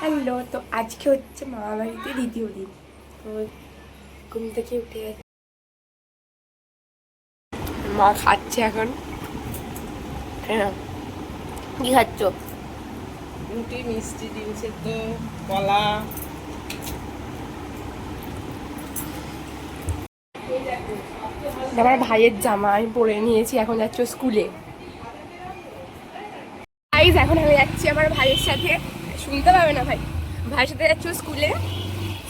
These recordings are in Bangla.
হ্যালো তো আজকে হচ্ছে মামা বাড়িতে দ্বিতীয় দিন। তো ঘুম থেকে উঠে গেছে। মা খাচ্ছে এখন। হ্যাঁ। কি খাচ্ছ? রুটি মিষ্টি ডিম সেদ্ধ কলা। আমার ভাইয়ের জামা আমি পরে নিয়েছি এখন যাচ্ছ স্কুলে। এখন আমি যাচ্ছি আমার ভাইয়ের সাথে। শুনতে পাবে না ভাই? ভাইয়ের সাথে যাচ্ছ স্কুলে।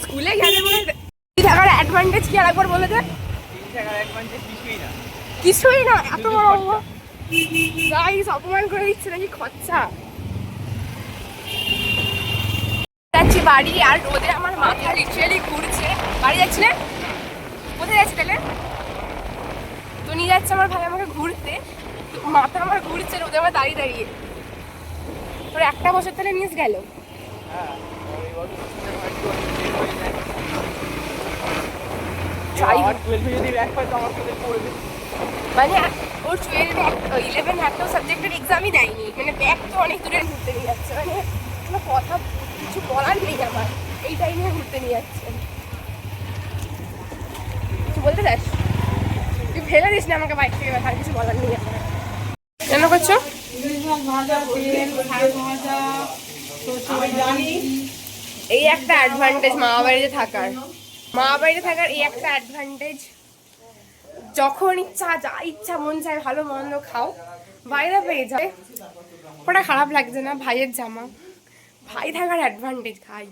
স্কুলে গেলে মনে থাকার অ্যাডভান্টেজ কি আরেকবার বলে দে? কিছুই না, এত বড় গাইজ অপমান করে দিচ্ছে নাকি খরচা? যাচ্ছি বাড়ি, আর রোদে আমার মাথা লিটারেলি ঘুরছে। বাড়ি যাচ্ছি না কোথায় যাচ্ছি তাহলে? তো নিয়ে যাচ্ছে আমার ভাই আমাকে ঘুরতে। মাথা আমার ঘুরছে রোদে আমার দাঁড়িয়ে দাঁড়িয়ে। তোর একটা বছর তাহলে মিস গেল। যাই যদি ব্যাক তো আমার সাথে পড়বে মানে ওর টুয়েলভ ইলেভেন একটা সাবজেক্টের এক্সামই দেয়নি। মানে ব্যাগ তো অনেক দূরে ঘুরতে নিয়ে যাচ্ছে। মানে কোনো কথা কিছু বলার নেই আমার। এই টাইমে ঘুরতে নিয়ে যাচ্ছে। কিছু বলতে চাস? তুই ফেলে দিস না আমাকে বাইক থেকে আর কিছু বলার নেই আমার। কেন করছ? এই একটা অ্যাডভান্টেজ মামা বাড়িতে থাকার। মামা বাড়িতে থাকার এই একটা অ্যাডভান্টেজ যখন ইচ্ছা, যা ইচ্ছা, মন চায়, ভালো মন্দ খাও, বাইরে পেয়ে যায় ওটা খারাপ লাগছে না, ভাইয়ের জামা। ভাই থাকার অ্যাডভান্টেজ খাই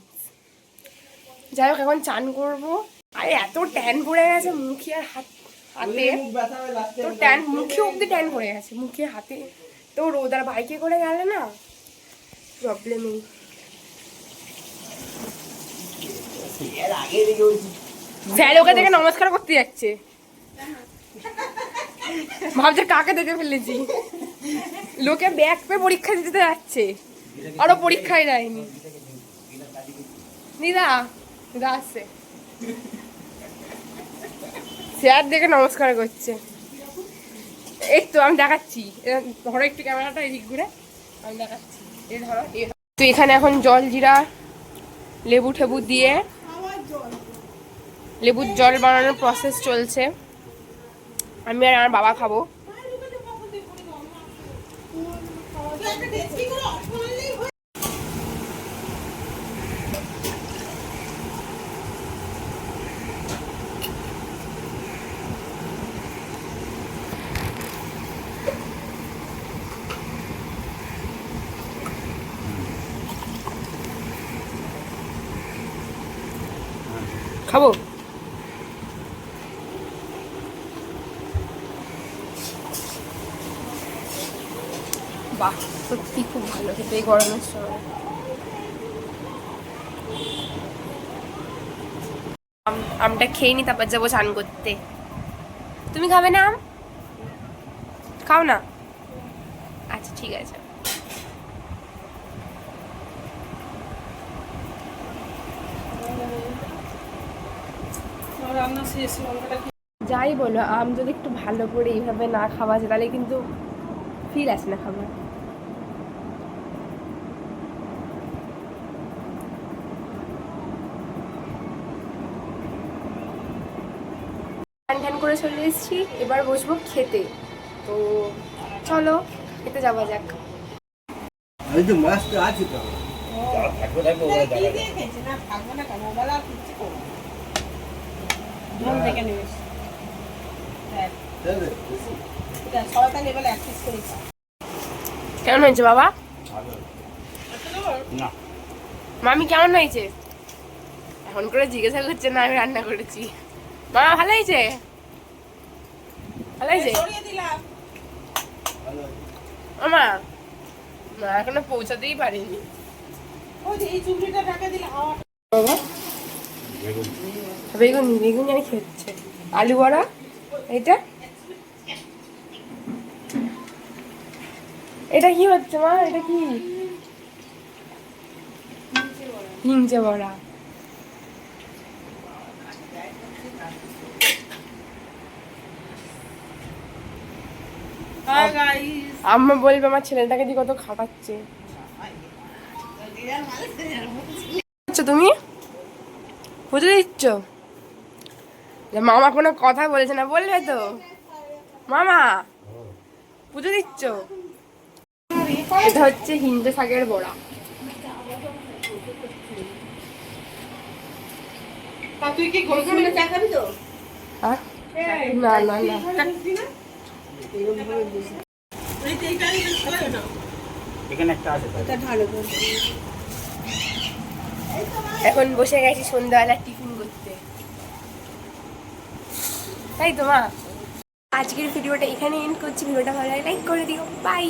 যাই হোক, এখন চান করব। আরে, এত ট্যান পড়ে গেছে মুখে আর হাত হাতে। তো ট্যান মুখে অব্দি ট্যান পড়ে গেছে, মুখে, হাতে। তো রোদ আর বাইকে করে গেলে না প্রবলেমই স্যার, ওকে দেখে নমস্কার করতে যাচ্ছে। ভাবছে কাকে দেখে ফেলেছি। লোকে ব্যাগ পেয়ে পরীক্ষা দিতে যাচ্ছে। আরও পরীক্ষায় যায়নি। নিদা নিদা আসছে। স্যার দেখে নমস্কার করছে। এই তো, আমি দেখাচ্ছি। ধরো একটু ক্যামেরাটা এদিক ঘুরে, আমি দেখাচ্ছি। তো এখানে এখন জল জিরা, লেবু ঠেবু দিয়ে, লেবুর জল বানানোর প্রসেস চলছে। আমি আর আমার বাবা খাব। খাব? বাহ, সত্যি খুব ভালো এই গরমের সময়। আম- আমটা খেয়ে নি, তারপর যাব চান করতে। তুমি খাবে না আম? খাও না? আচ্ছা ঠিক আছে। যাই বলো আম যদি একটু ভালো করে এইভাবে না খাওয়া যায় তাহলে কিন্তু ফিল আসে না খাবার। ঠান করে চলে এসেছি এবার বসবো খেতে। তো চলো খেতে যাওয়া যাক। এই যে মাছটা আছে তো। দিয়ে না থাকব না আর করব থেকে হ্যাঁ। সবাই তাহলে এক পিস করে কেমন হয়েছে বাবা? মামি কেমন হয়েছে? এখন করে জিজ্ঞাসা করছে না আমি রান্না করেছি। মামা ভালো হয়েছে? ভালো হয়েছে? মামা না এখনও পৌঁছাতেই পারিনি। ওই যে এই চুবড়িটা ঢাকা দিলে হাওয়া বাবা বেগুন বেগুন জানি খেচ্ছে আলু বড়া এটা? এটা কি হচ্ছে মা? এটা কি? হিংচে বড়া। আম্মা বলবে আমার ছেলেটাকে দিয়ে কত খাটাচ্ছে। তুমি? পুজো দিচ্ছ? যে মামা কোনো কথা বলেছে না বলবে তো? মামা পুজো দিচ্ছ? এটা হচ্ছে হিন্দু শাকের বড়া। তুই কি গোল করে চা খাবি তো? হ্যাঁ? না না না। এখানে একটা আছে। এখন বসে গেছি সন্ধ্যাবেলা টিফিন করতে তাই তো মা। আজকের ভিডিওটা এখানে এন্ড করছি। ভিডিওটা ভালো লাগে লাইক করে দিও। বাই